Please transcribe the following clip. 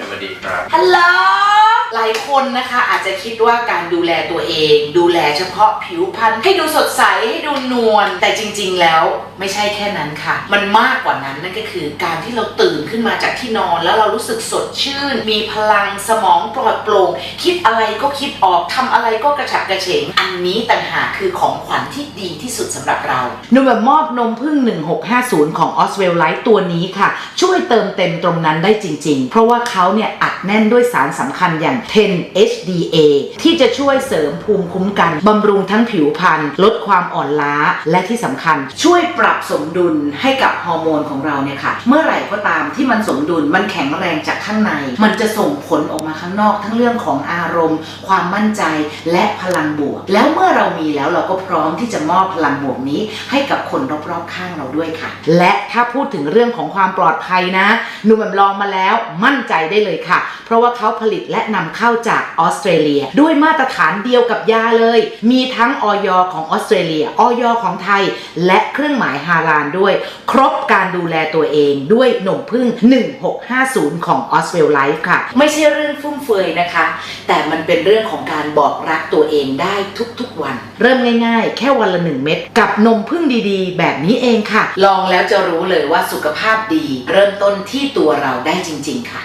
สวัสดีครับ ฮัลโหล หลายคนนะคะอาจจะคิดว่าการดูแลตัวเอง ดูแลเฉพาะผิวพรรณให้ดูสดใสให้ดูนวลแต่จริง ๆ แล้วไม่ใช่แค่นั้นค่ะ มันมากกว่านั้นนั่นก็คือ การที่เราตื่นขึ้นมาจากที่นอน แล้วเรารู้สึกสดชื่น มีพลังสมองปลอดโปร่งคิดอะไรก็คิดออกทำอะไรก็กระฉับกระเฉง อันนี้ต่างหากคือของขวัญที่ดีที่สุดสำหรับเรานมแบบมอบนมพึ่ง 1650 ของ o s w e l l Life ตัวนี้ค่ะ ช่วยเติมเต็มตรงนั้นได้จริง ๆ เพราะว่าเขาเนี่ยอัดแน่นด้วยสารสำคัญอย่าง10 HDA ที่จะช่วยเสริมภูมิคุ้มกันบำรุงทั้งผิวพรรณลดความอ่อนล้าและที่สำคัญ ช่วยปรับสมดุลให้กับฮอร์โมนของเราเนี่ยค่ะ เมื่อไหร่ก็ตามที่มันสมดุลมันแข็งแรงจากข้างใน มันจะส่งผลออกมาข้างนอก ทั้งเรื่องของอารมณ์ ความมั่นใจและพลังบวก แล้วเมื่อเรามีแล้วเราก็พร้อมที่จะมอบพลังบวกนี้ ให้กับคนรอบๆข้างเราด้วยค่ะ และถ้าพูดถึงเรื่องของความปลอดภัยนะหนุ่มแบบลองมาแล้วมั่นใจได้เลยค่ะ เพราะว่าเขาผลิตและนำเข้าจากออสเตรเลีย ด้วยมาตรฐานเดียวกับยาเลย มีทั้งออยของออสเตรเลียออยของไทย และเครื่องหมายฮาลานด้วย ครบการดูแลตัวเองด้วยหนมพึ่ง 1650 ของ o s w e l l Life ค่ะ ไม่ใช่เรื่องฟุ่มเฟือยนะคะ แต่มันเป็นเรื่องของการบอกรักตัวเองได้ทุกๆวัน เริ่มง่ายๆ แค่วันละ1เม็ดกับนมพึ่งดีๆ แบบนี้เองค่ะ ลองแล้วจะรู้เลยว่าสุขภาพดี เริ่มต้นที่ตัวเราได้จริง ๆ ค่ะ